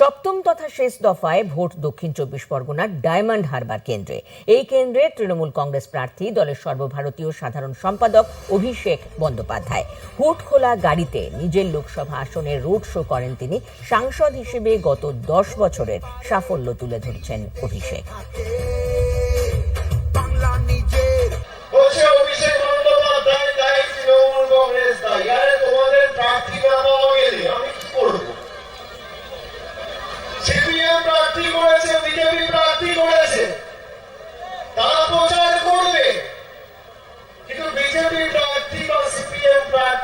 সপ্তম তথা শেষ দফায় ভোট দক্ষিণ চব্বিশ পরগনার ডায়মন্ড হারবার কেন্দ্রে। এই কেন্দ্রে তৃণমূল কংগ্রেস প্রার্থী, দলের সর্বভারতীয় সাধারণ সম্পাদক অভিষেক বন্দ্যোপাধ্যায়। হুট খোলা গাড়িতে নিজের লোকসভা আসনে রোড শো করেন তিনি। সাংসদ হিসেবে গত দশ বছরের সাফল্য তুলে ধরছেন অভিষেক।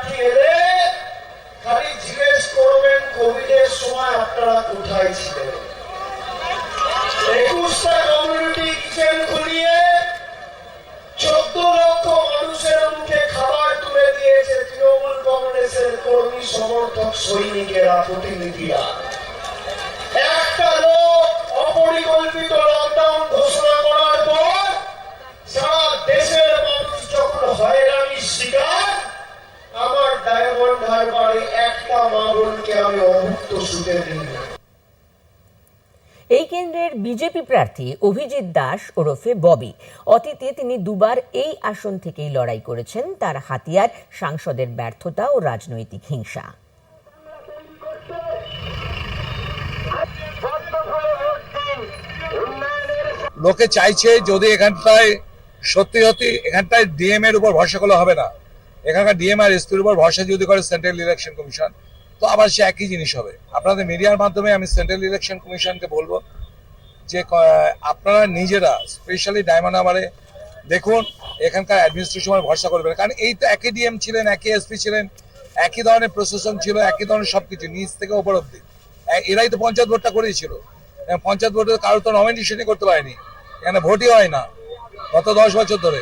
সিপিএম এলে খালি জিজ্ঞেস করবেন, কোভিডের সময় আপনারা কোথায় ছিলেন? একুশটা কমিউনিটি কিচেন খুলিয়ে চোদ্দ লক্ষ মানুষের মুখে খাবার তুলে দিয়েছে তৃণমূল কংগ্রেসের কর্মী সমর্থক সৈনিকেরা, প্রতিনিধিরা। একটা লোক অপরিকল্পিত লকডাউন ঘোষণা মা বোনকে আমি দিই এই কেন্দ্রের বিজেপি প্রার্থী অভিজিৎ দাস ওরফে ববি। অতীতে তিনি দুবার এই আসন থেকেই লড়াই করেছেন। তার হাতিয়ার, সাংসদের ব্যর্থতা ও রাজনৈতিক হিংসা। লোকে চাইছে যদি এখানটায় সত্যি সত্যি এখানটায় ডিএম এর উপর ভরসা করলে হবে না। এখানকার ডিএম আর এসপির উপর ভরসা যদি করে সেন্ট্রাল ইলেকশন কমিশন তো আবার সে একই জিনিস হবে। আপনাদের মিডিয়ার মাধ্যমে আমি সেন্ট্রাল ইলেকশন কমিশনকে বলব যে আপনারা নিজেরা, স্পেশালি ডায়মন্ড হারবারে, দেখুন, এখানকার অ্যাডমিনিস্ট্রেশনের ভরসা করবেন কারণ এই তো একই ডিএম ছিলেন, একই এসপি ছিলেন, একই ধরনের প্রশাসন ছিল, একই ধরনের সব কিছু নিচ থেকে ওপর অব্দি এরাই তো পঞ্চায়েত ভোটটা করেছিল। পঞ্চায়েত ভোটে কারও তো নমিনেশনই করতে পারেনি। এখানে ভোটই হয় না। গত দশ বছর ধরে।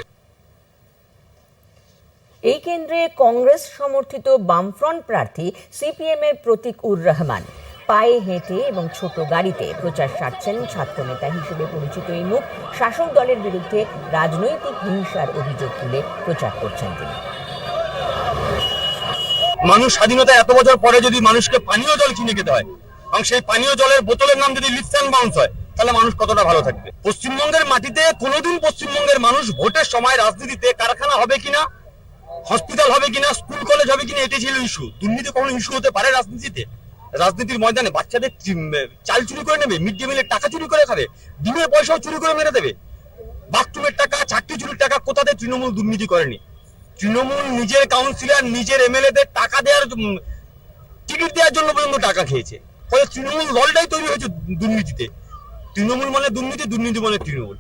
এই কেন্দ্রে কংগ্রেস সমর্থিত বামফ্রন্ট প্রার্থী সিপিএম এর প্রতীক উর রহমান। পায়ে হেঁটে এবং ছোট গাড়িতে প্রচার সারছেন ছাত্রনেতা হিসেবে পরিচিত এই মুখ। শাসক দলের বিরুদ্ধে রাজনৈতিক হিংসার অভিযোগ তুলে প্রচার করছেন তিনি। মানুষ স্বাধীনতা এত বছর পরে যদি মানুষকে পানীয় জল কিনে খেতে হয় এবং সেই পানীয় জলের বোতলের নাম যদি লিপস বাউন্স হয়, তাহলে মানুষ কতটা ভালো থাকবে? পশ্চিমবঙ্গের মাটিতে কোনোদিন পশ্চিমবঙ্গের মানুষ ভোটের সময় রাজনীতিতে কারখানা হবে কিনা হসপিটাল হবে কিনা, স্কুল, কলেজ হবে কিনা এটি ছিল ইস্যু দুর্নীতি কখনো ইস্যু হতে পারে রাজনীতিতে। রাজনীতির ময়দানে বাচ্চাদের চাল চুরি করে নেবে, মিড ডে মিলের টাকা চুরি করে খাবে ডিমের পয়সাও চুরি করে মেরে দেবে। বাথরুমের টাকা চাকরি চুরির টাকা কোথাতে তৃণমূল দুর্নীতি করেনি? তৃণমূল নিজের কাউন্সিলর নিজের এমএলএ টাকা দেওয়ার টিকিট দেওয়ার জন্য পর্যন্ত টাকা খেয়েছে। ফলে তৃণমূল দলটাই তৈরি হয়েছে দুর্নীতিতে। তৃণমূল মানে দুর্নীতি দুর্নীতি মানে তৃণমূল।